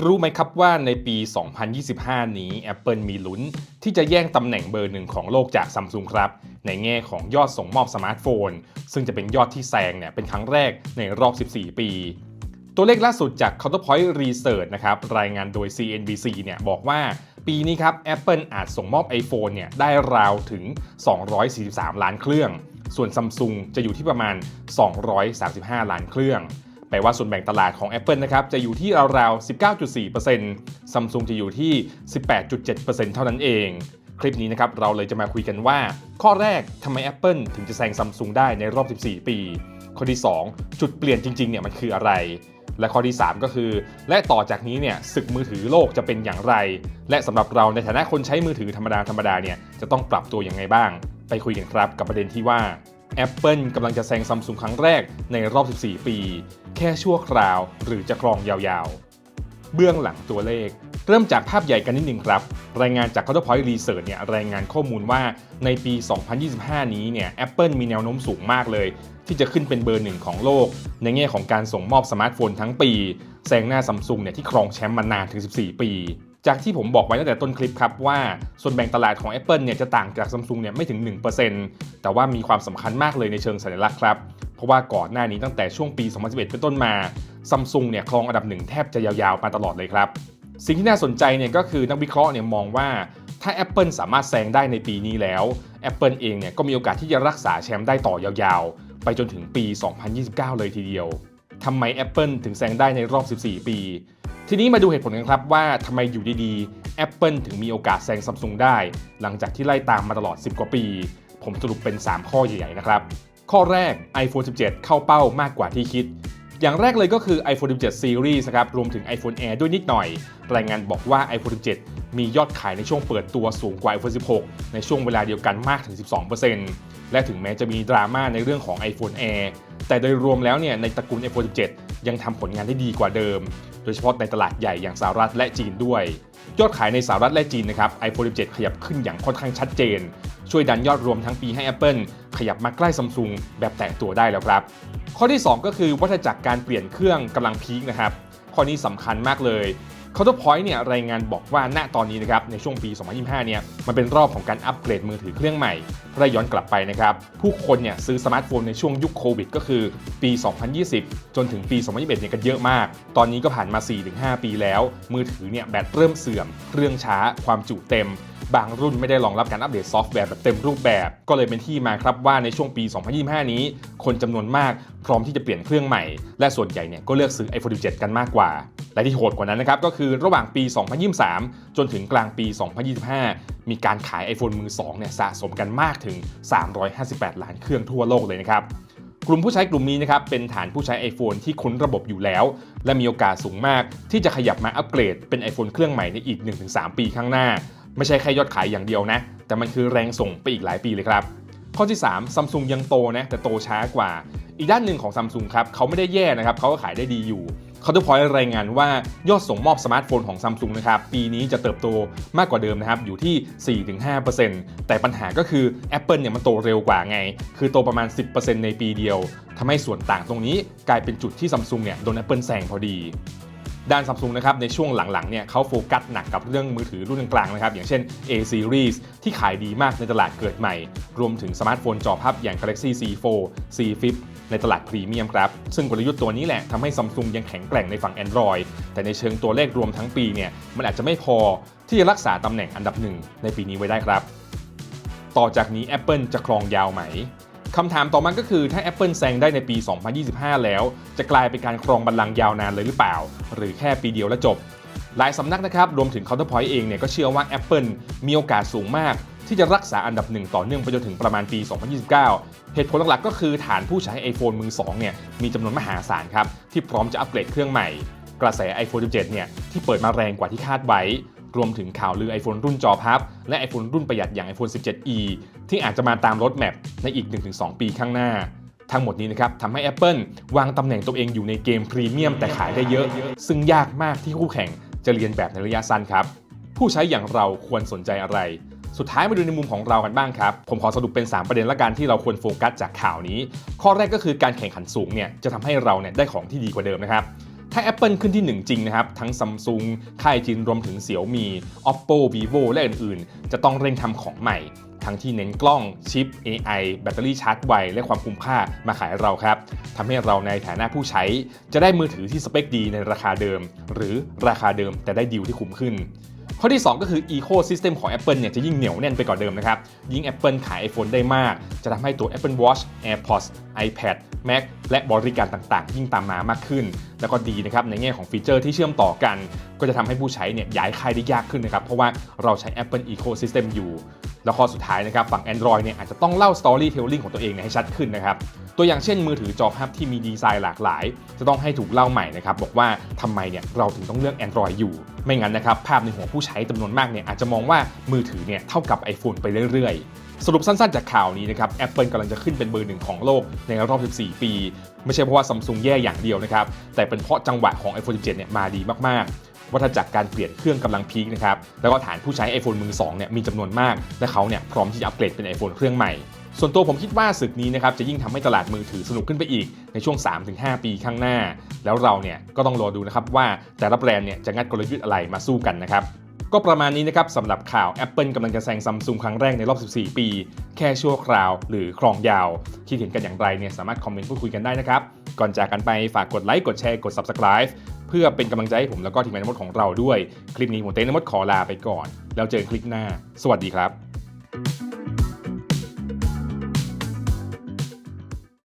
รู้ไหมครับว่าในปี 2025 นี้ Apple มีลุ้นที่จะแย่งตำแหน่งเบอร์หนึ่งของโลกจาก Samsung ครับ ในแง่ของยอดส่งมอบสมาร์ทโฟน ซึ่งจะเป็นยอดที่แซงเนี่ยเป็นครั้งแรกในรอบ 14 ปี ตัวเลขล่าสุดจาก Counterpoint Research นะครับรายงานโดย CNBC เนี่ยบอกว่าปีนี้ครับ Apple อาจส่งมอบ iPhone เนี่ยได้ราวถึง 243 ล้านเครื่อง ส่วน Samsung จะอยู่ที่ประมาณ 235 ล้านเครื่อง แปลว่าส่วนแบ่งตลาดของ Apple นะครับจะอยู่ที่ราวๆ 19.4% Samsung จะอยู่ที่ 18.7%เท่านั้นเอง คลิปนี้นะครับเราเลยจะมาคุยกันว่า ข้อแรกทำไม Apple ถึงจะแซง Samsung ได้ในรอบ 14 ปี ข้อที่ 2 จุดเปลี่ยนจริงๆเนี่ยมันคืออะไร และข้อที่ 3 ก็คือ และต่อจากนี้เนี่ยศึกมือถือโลกจะเป็นอย่างไร และสำหรับเราในฐานะคนใช้มือถือธรรมดาธรรมดาเนี่ยจะต้องปรับตัวยังไงบ้าง ไปคุยกันครับกับประเด็นที่ว่า Apple กำลังจะแซงซัมซุงครั้งแรกในรอบ 14 ปี แค่ชั่วคราวหรือจะครองยาวๆ เบื้องหลังตัวเลข เริ่มจากภาพใหญ่กันนิดนึงครับ รายงานจาก Counterpoint Research เนี่ยรายงานข้อมูลว่าในปี 2025 นี้เนี่ย Apple มีแนวโน้มสูงมากเลย ที่จะขึ้นเป็นเบอร์หนึ่งของโลก ในแง่ของการส่งมอบสมาร์ทโฟนทั้งปี แซงหน้าซัมซุงเนี่ยที่ครองแชมป์มานานถึง 14 ปี จากที่ผมบอกไว้ตั้งแต่ต้นคลิปครับว่าส่วนแบ่งตลาดของ Apple เนี่ยจะต่างจากซัมซุงเนี่ยไม่ถึง 1%แต่ว่ามีความสำคัญมากเลยในเชิงสัญลักษณ์ครับ เพราะว่าก่อนหน้านี้ตั้งแต่ช่วงปี 2011 เป็นต้นมาซัมซุงเนี่ยครองอันดับหนึ่งแทบจะยาวๆมาตลอดเลยครับ สิ่งที่น่าสนใจเนี่ยก็คือนักวิเคราะห์เนี่ยมองว่าถ้า Apple สามารถแซงได้ในปีนี้แล้ว Apple เองเนี่ยก็มีโอกาสที่จะรักษาแชมป์ได้ต่อยาวๆ ไปจนถึงปี 2029 เลยทีเดียวทำไม Apple ถึงแซงได้ในรอบ 14 ปี ทีนี้มาดูเหตุผลกันครับว่าทำไมอยู่ดีๆ Apple ถึงมีโอกาสแซงซัมซุงได้ หลังจากที่ไล่ตามมาตลอด 10 กว่าปี ผมสรุปเป็น 3 ข้อใหญ่ๆนะครับ ข้อแรก iPhone 17 เข้าเป้ามากกว่าที่คิด อย่างแรกเลยก็คือ iPhone 17 Series นะครับรวมถึง iPhone Air ด้วยนิดหน่อย รายงานบอกว่า iPhone 17 มียอดขายในช่วงเปิดตัวสูงกว่า iPhone 16 ในช่วงเวลาเดียวกันมากถึง 12%และถึงแม้จะมีดราม่าในเรื่องของ iPhone Air แต่โดยรวมแล้วเนี่ยในตระกูล iPhone 17 ยังทำผลงานได้ดีกว่าเดิม โดยเฉพาะในตลาดใหญ่อย่างสหรัฐและจีนด้วย ยอดขายในสหรัฐและจีนนะครับ iPhone 17 ขยับขึ้นอย่างค่อนข้างชัดเจน ช่วยดันยอดรวมทั้งปีให้ Apple ขยับมาใกล้ซัมซุงแบบแตะตัวได้แล้วครับ ข้อที่ 2 ก็คือวัฏจักรการเปลี่ยนเครื่องกำลังพีคนะครับข้อนี้สำคัญมากเลย Counterpoint เนี่ยรายงานบอกว่าณตอนนี้นะครับในช่วงปี 2025 เนี่ยมันเป็นรอบของการอัปเกรดมือถือเครื่องใหม่ถ้าย้อนกลับไปนะครับผู้คนเนี่ยซื้อสมาร์ทโฟนในช่วงยุคโควิดก็คือปี 2020 จนถึงปี 2021 เนี่ยกันเยอะมาก ตอนนี้ก็ผ่านมา 4-5 ปีแล้ว มือถือเนี่ยแบตเริ่มเสื่อม เครื่องช้า ความจุเต็ม บางรุ่นไม่ได้รองรับการอัปเดตซอฟต์แวร์แบบเต็มรูปแบบ ก็เลยเป็นที่มาครับว่าในช่วงปี 2025 นี้ คนจำนวนมากพร้อมที่จะเปลี่ยนเครื่องใหม่ และส่วนใหญ่เนี่ยก็เลือกซื้อ iPhone 17 กันมากกว่า และที่โหดกว่านั้นนะครับก็คือระหว่างปี 2023 จนถึงกลางปี 2025 มีการขาย iPhone มือ2เนี่ยสะสมกันมากถึง 358 ล้านเครื่องทั่วโลกเลยนะครับกลุ่มผู้ใช้กลุ่มนี้นะครับเป็นฐานผู้ใช้ iPhone ที่คุ้นระบบอยู่แล้ว และมีโอกาสสูงมากที่จะขยับมาอัปเกรดเป็น iPhone เครื่องใหม่ในอีก 1-3 ปีข้างหน้า ไม่ใช่แค่ยอดขายอย่างเดียวนะ แต่มันคือแรงส่งไปอีกหลายปีเลยครับ ข้อที่3 Samsung ยังโตนะแต่โตช้ากว่า อีกด้านหนึ่งของ Samsung ครับเขาไม่ได้แย่นะครับเขาก็ขายได้ดีอยู่เขาต้องพอยรายงานว่ายอดส่งมอบสมาร์ทโฟนของ Samsung นะครับปีนี้จะเติบโตมากกว่าเดิมนะครับอยู่ที่ 4-5%แต่ปัญหาก็คือ Apple เนี่ยมันโตเร็วกว่าไง คือโตประมาณ 10%ในปีเดียวทำให้ส่วนต่างตรงนี้กลายเป็นจุดที่ Samsung เนี่ยโดน Apple แซงพอดี ด้านซัมซุงนะครับในช่วงหลังๆเนี่ยเขาโฟกัสหนักกับเรื่องมือถือรุ่นกลางๆนะครับอย่างเช่น A series ที่ขายดีมากในตลาดเกิดใหม่ รวมถึงสมาร์ทโฟนจอพับอย่าง Galaxy C4 C Flip ในตลาดพรีเมียมครับ ซึ่งกลยุทธ์ตัวนี้แหละทำให้ซัมซุงยังแข็งแกร่งในฝั่ง Android แต่ในเชิงตัวเลขรวมทั้งปีเนี่ยมันอาจจะไม่พอที่จะรักษาตำแหน่งอันดับหนึ่งในปีนี้ไว้ได้ครับ ต่อจากนี้ Apple จะครองยาวไหม คำถามต่อมาก็คือถ้า Apple แซงได้ในปี 2025 แล้ว จะกลายเป็นการครองบัลลังก์ยาวนานเลยหรือเปล่า หรือแค่ปีเดียวแล้วจบ หลายสำนักนะครับรวมถึง Counterpoint เองเนี่ยก็เชื่อว่า Apple มีโอกาสสูงมาก ที่จะรักษาอันดับหนึ่งต่อเนื่องไปจนถึงประมาณปี 2029 เหตุผลหลักๆ ก็คือฐานผู้ใช้ iPhone มือ2เนี่ยมีจำนวนมหาศาลครับที่พร้อมจะอัปเกรดเครื่องใหม่ กระแส iPhone 17เนี่ยที่เปิดมาแรงกว่าที่คาดไว้ รวมถึงข่าวลือ iPhone รุ่นจอพับ และ iPhone รุ่นประหยัดอย่าง iPhone 17e ที่อาจจะมาตามรถแมพในอีก 1-2 ปีข้างหน้า ทั้งหมดนี้นะครับทำให้ Apple วางตำแหน่งตัวเองอยู่ในเกมพรีเมียมแต่ขายได้เยอะ ซึ่งยากมากที่คู่แข่งจะเรียนแบบในระยะสั้นครับ ผู้ใช้อย่างเราควรสนใจอะไร สุดท้ายมาดูในมุมของเรากันบ้างครับ ผมขอสรุปเป็น 3 ประเด็นละกันที่เราควรโฟกัสจากข่าวนี้ ข้อแรกก็คือการแข่งขันสูงเนี่ยจะทำให้เราเนี่ยได้ของที่ดีกว่าเดิมนะครับ ถ้า Apple ขึ้นที่ 1 จริงนะครับ ทั้ง Samsung ค่ายจีนรวมถึง Xiaomi Oppo Vivo และอื่นๆ จะต้องเร่งทำของใหม่ ทั้งที่เน้นกล้องชิป AI แบตเตอรี่ชาร์จไว และความคุ้มค่ามาขายเราครับทำให้เราในฐานะผู้ใช้ จะได้มือถือที่สเปคดีในราคาเดิม หรือราคาเดิมแต่ได้ดีลที่คุ้มขึ้นข้อที่ 2 ก็คือ Ecosystem ของ Apple เนี่ยจะยิ่งเหนียวแน่นไปกว่าเดิมนะครับ ยิ่ง Apple ขาย iPhone ได้มาก จะทำให้ตัว Apple Watch AirPods iPad Mac และบริการต่างๆ ยิ่งตามมามากขึ้น แล้วก็ดีนะครับในแง่ของฟีเจอร์ที่เชื่อมต่อกัน ก็จะทำให้ผู้ใช้เนี่ยย้ายค่ายได้ยากขึ้นนะครับ เพราะว่าเราใช้ Apple Ecosystem อยู่ แล้วข้อสุดท้ายนะครับฝั่ง Android เนี่ยอาจจะต้องเล่า Storytelling ของตัวเองเให้ชัดขึ้นนะครับตัวอย่างเช่นมือถือจอภาพที่มีดีไซน์หลากหลาย จะต้องให้ถูกเล่าใหม่นะครับบอกว่าทำไมเนี่ยเราถึงต้องเลือก Android อยู่ ไม่งั้นนะครับภาพในหัวผู้ใช้จำนวนมากเนี่ยอาจจะมองว่ามือถือเนี่ยเท่ากับ iPhone ไปเรื่อยๆ สรุปสั้นๆจากข่าวนี้นะครับ Apple กำลังจะขึ้นเป็นเบอร์หนึ่งของโลกในรอบ 14 ปี ไม่ใช่เพราะว่า Samsung แย่อย่างเดียวนะครับ แต่เป็นเพราะจังหวะของ iPhone 17 เนี่ยมาดีมากๆ วัฏจักรการเปลี่ยนเครื่องกำลังพีคนะครับ แล้วก็ฐานผู้ใช้ iPhone มือ2เนี่ยมีจำนวนมาก และเขาเนี่ยพร้อมที่จะอัปเกรดเป็น iPhone เครื่องใหม่ ส่วนตัวผมคิดว่าศึกนี้นะครับจะยิ่งทำให้ตลาดมือถือสนุกขึ้นไปอีกในช่วง 3-5 ปีข้างหน้า แล้วเราเนี่ยก็ต้องรอดูนะครับว่าแต่ละแบรนด์เนี่ยจะงัดกลยุทธ์อะไรมาสู้กันนะครับ ก็ประมาณนี้นะครับสำหรับข่าว Apple กำลังจะแซงซัมซุงครั้งแรกในรอบ 14 ปี แค่ชั่วคราวหรือครองยาวคิดเห็นกันอย่างไรเนี่ยสามารถคอมเมนต์พูดคุยกันได้นะครับ ก่อนจากกันไปฝากกดไลค์กดแชร์กด Subscribe เพื่อเป็นกำลังใจให้ผมแล้วก็ทีมงานทั้งหมดของเราด้วย คลิปนี้ผมเต้นทั้งหมดขอลาไปก่อน แล้วเจอกันคลิปหน้า สวัสดีครับ